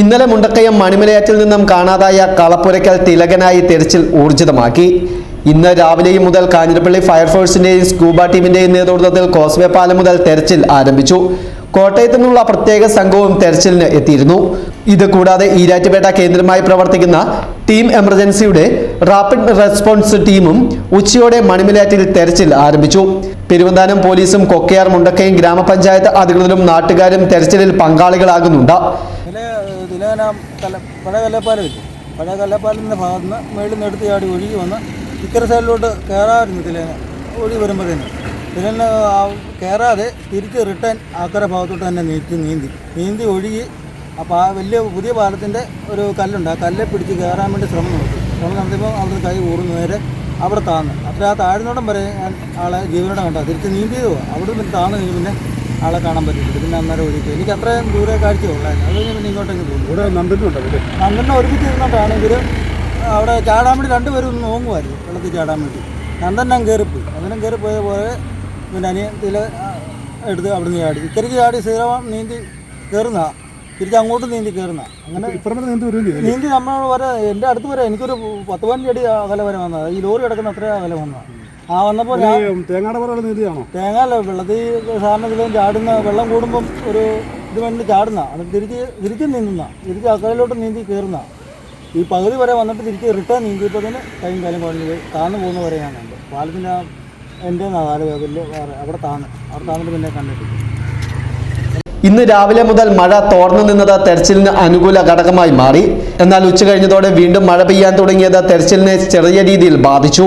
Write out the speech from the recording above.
ഇന്നലെ മുണ്ടക്കയം മണിമലയാറ്റിൽ നിന്നും കാണാതായ കളപ്പുരയ്ക്കൽ തിലകനായി തെരച്ചിൽ ഊർജിതമാക്കി. ഇന്ന് രാവിലെയും മുതൽ കാഞ്ഞിരപ്പള്ളി ഫയർഫോഴ്സിന്റെയും സ്കൂബ ടീമിന്റെയും നേതൃത്വത്തിൽ കോസ്വേ പാലം മുതൽ തെരച്ചിൽ ആരംഭിച്ചു. കോട്ടയത്തു നിന്നുള്ള പ്രത്യേക സംഘവും തെരച്ചിലിന് എത്തിയിരുന്നു. ഇത് കൂടാതെ ഈരാറ്റുപേട്ട കേന്ദ്രമായി പ്രവർത്തിക്കുന്ന ടീം എമർജൻസിയുടെ റാപ്പിഡ് റെസ്പോൺസ് ടീമും ഉച്ചയോടെ മണിമലയാറ്റിൽ തെരച്ചിൽ ആരംഭിച്ചു. പെരുവന്താനം പോലീസും കൊക്കയാർ മുണ്ടക്കയം ഗ്രാമപഞ്ചായത്ത് അധികൃതരും നാട്ടുകാരും തെരച്ചിലിൽ പങ്കാളികളാകുന്നുണ്ട്. ഇതിലെ കല പഴയ കല്ലപ്പാലമില്ലേ പഴയ കല്ലപ്പാലത്തിന്റെ ഭാഗത്ത് നിന്ന് മേളിൽ നിന്ന് എടുത്ത് ചാടി ഒഴുകി വന്ന് ഇക്കര സൈഡിലോട്ട് കയറാമായിരുന്നു തിലേന ഒഴുകി വരുമ്പോഴത്തേന് തിലേന കയറാതെ തിരിച്ച് റിട്ടേൺ ആക്കര ഭാഗത്തോട്ട് തന്നെ നീക്കി നീന്തി. നീന്തി ഒഴുകി അപ്പോൾ ആ വലിയ പുതിയ പാലത്തിന്റെ ഒരു കല്ലുണ്ട്. ആ കല്ലെ പിടിച്ച് കയറാൻ വേണ്ടി ശ്രമം നടത്തി. ശ്രമം നടത്തിയപ്പോൾ അവിടുന്ന് കൈ ഊർന്നു നേരെ അവിടെ താന്ന്. അപ്പോൾ ആ താഴ്ന്നോടം വരെ ആളെ ജീവനോടെ കണ്ടാൽ തിരിച്ച് നീന്തിയത് അവിടെ നിന്ന് താന്ന് കഴിഞ്ഞ് പിന്നെ ആളെ കാണാൻ പറ്റില്ല പിന്നെ അന്നേരം ഒഴുകി എനിക്ക് അത്രയും ദൂരെ കാഴ്ച ഉള്ളായിരുന്നു. അത് പിന്നെ ഇങ്ങോട്ടേക്ക് പോകും ഇവിടെ നന്ദനുണ്ടോ നന്ദനെ ഒരുമിച്ച് ഇരുന്നിട്ടാണ് ഇവർ അവിടെ ചാടാൻ വേണ്ടി രണ്ടുപേരും ഒന്ന് നോങ്ങുമായിരുന്നു. വെള്ളത്തിൽ ചാടാൻ വേണ്ടി. നന്ദൻ ഞാൻ കയറിപ്പോയി. അങ്ങനെ കയറിപ്പോയ പോലെ പിന്നെ അനിയത്തിൽ എടുത്ത് അവിടെ നിന്ന് ചാടി. ഇക്കരയ്ക്ക് ചാടി സ്ഥിരം നീന്തി കയറുന്ന. തിരിച്ച് അങ്ങോട്ട് നീന്തി കയറുന്ന. അങ്ങനെ നീന്തി നമ്മൾ വരെ എന്റെ അടുത്ത് വരെ എനിക്കൊരു പത്ത് പതിനഞ്ച് അടി അകലെ വരെ വന്നത്. ഈ ലോറി കിടക്കുന്ന അത്രയും അകലെ വന്നതാണ് ആ വന്നപ്പോൾ ഞാൻ തേങ്ങാട് പറയുള്ള നീതിയാണോ തേങ്ങല്ല വെള്ളത്തിൽ സാറിന് ഇതിലും ചാടുന്ന വെള്ളം കൂടുമ്പം ഒരു ഇത് വേണ്ടി ചാടുന്ന. അത് തിരിച്ച് തിരിച്ച് നീന്തുന്ന. തിരിച്ച് അക്കരയിലോട്ട് നീന്തി കയറുന്ന ഈ പകുതി വരെ വന്നിട്ട് തിരിച്ച് റിട്ടേൺ നീന്തിയപ്പോൾ തന്നെ കൈയും കാലും കുഴഞ്ഞത് താന്ന് പോകുന്ന വരെ ഞാൻ കണ്ടു. പാലത്തിന്റെ എന്റെ നാല് വലിയ വേറെ അവിടെ താന്ന് അവിടെ താന്നിട്ട് പിന്നെ കണ്ടിട്ടില്ല ഇന്ന് രാവിലെ മുതൽ മഴ തോർന്നു നിന്നത് തെരച്ചിലിന് അനുകൂല ഘടകമായി മാറി. എന്നാൽ ഉച്ച കഴിഞ്ഞതോടെ വീണ്ടും മഴ പെയ്യാൻ തുടങ്ങിയത് തെരച്ചിലിനെ ചെറിയ രീതിയിൽ ബാധിച്ചു.